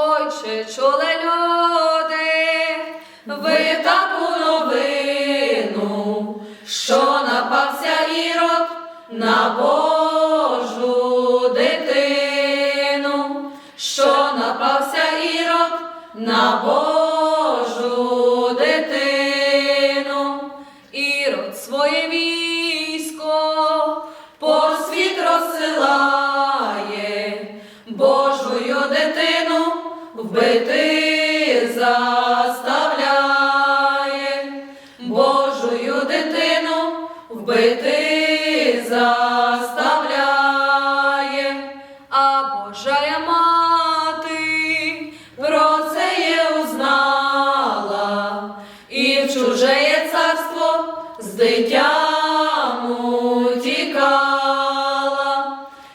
Отче, чули люди, ви таку новину, що напався ірод на Божу дитину, що напався ірод на Божу дитину, ірод своє військо по світ розсилає, вбити заставляє, Божою дитину вбити заставляє, а Божая мати про це є узнала, і в чужеє царство з дитям утікала,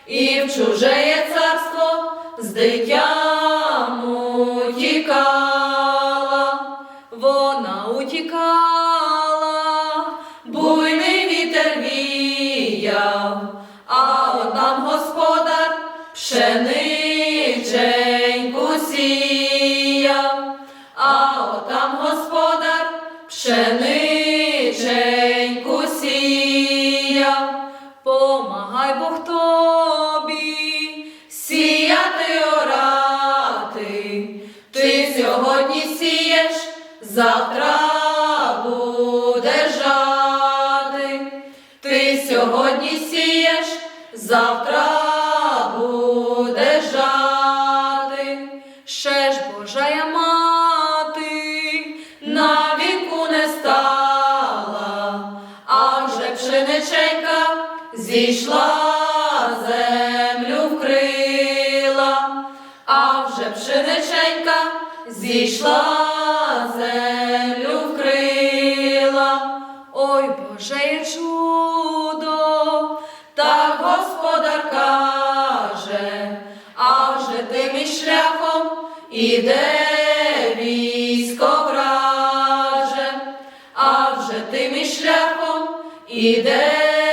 і в чужеє царство з дитям віяв, а от там господар пшениченьку сіяв, а от там господар пшениченьку сіяв, помагай Бог тобі сіяти орати, ти сьогодні сієш, завтра сьогодні сієш, завтра будеш жати, ще ж Божая мати на віку не стала, а вже пшениченька зійшла, землю а вже пшениченька зійшла, землю вкрила. Ой, Боже чудо, господар каже, а вже тим і шляхом іде військо враже, а вже тим і шляхом іде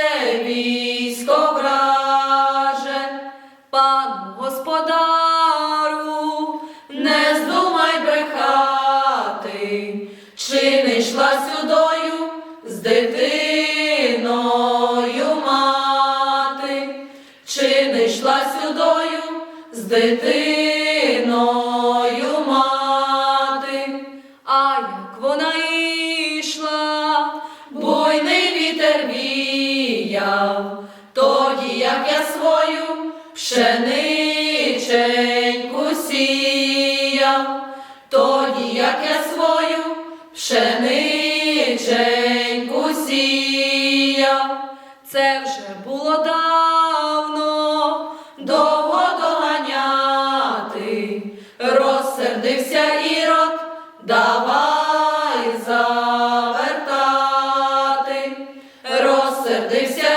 дитиною мати, а як вона йшла, буйний вітер віяв, тоді як я свою пшениченьку сіяв, тоді як я свою пшениченьку сіяв, це вже було давно, завертати, розсердився ірод.